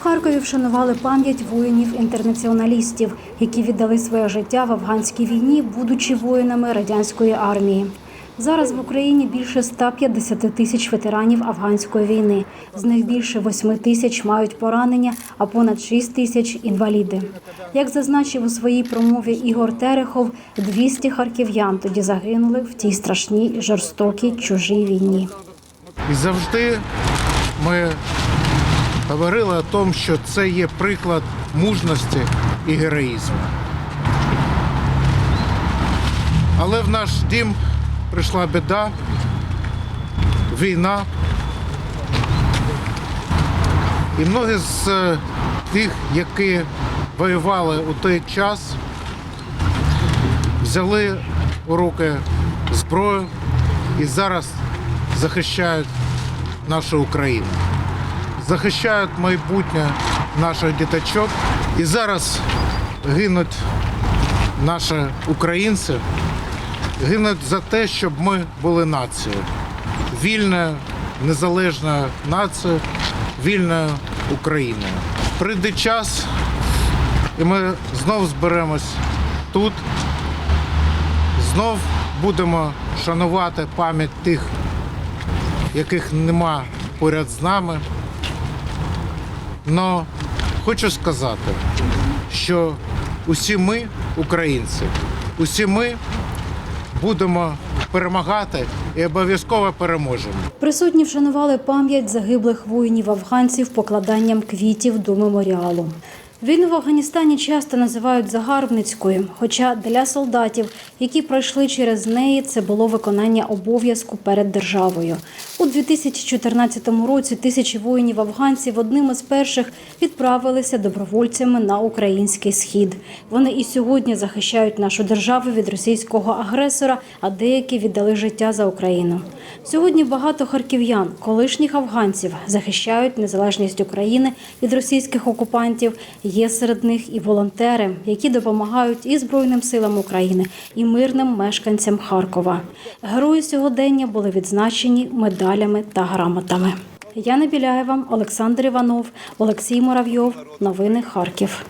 Харкові вшанували пам'ять воїнів-інтернаціоналістів, які віддали своє життя в афганській війні, будучи воїнами радянської армії. Зараз в Україні більше 150 тисяч ветеранів афганської війни. З них більше 8 тисяч мають поранення, а понад 6 тисяч інваліди. Як зазначив у своїй промові Ігор Терехов, 200 харків'ян тоді загинули в тій страшній жорстокій чужій війні. І завжди ми говорили о тому, що це є приклад мужності і героїзму. Але в наш дім прийшла біда, війна. І многі з е, тих, які воювали у той час, взяли у руки зброю і зараз захищають нашу Україну, захищають майбутнє наших діточок. І зараз гинуть наші українці, гинуть за те, щоб ми були нацією, вільною, незалежною нацією, вільною Україною. Прийде час, і ми знов зберемось тут, знов будемо шанувати пам'ять тих, яких нема поряд з нами. Но хочу сказати, що усі ми, українці, усі ми будемо перемагати і обов'язково переможемо. Присутні вшанували пам'ять загиблих воїнів афганців покладанням квітів до меморіалу. Війну в Афганістані часто називають загарбницькою, хоча для солдатів, які пройшли через неї, це було виконання обов'язку перед державою. У 2014 році тисячі воїнів афганців одним із перших відправилися добровольцями на український схід. Вони і сьогодні захищають нашу державу від російського агресора, а деякі віддали життя за Україну. Сьогодні багато харків'ян, колишніх афганців, захищають незалежність України від російських окупантів. Є серед них і волонтери, які допомагають і Збройним силам України, і мирним мешканцям Харкова. Герої сьогодення були відзначені медалями та грамотами. Яна Біляєва, Олександр Іванов, Олексій Муравйов. Новини Харків.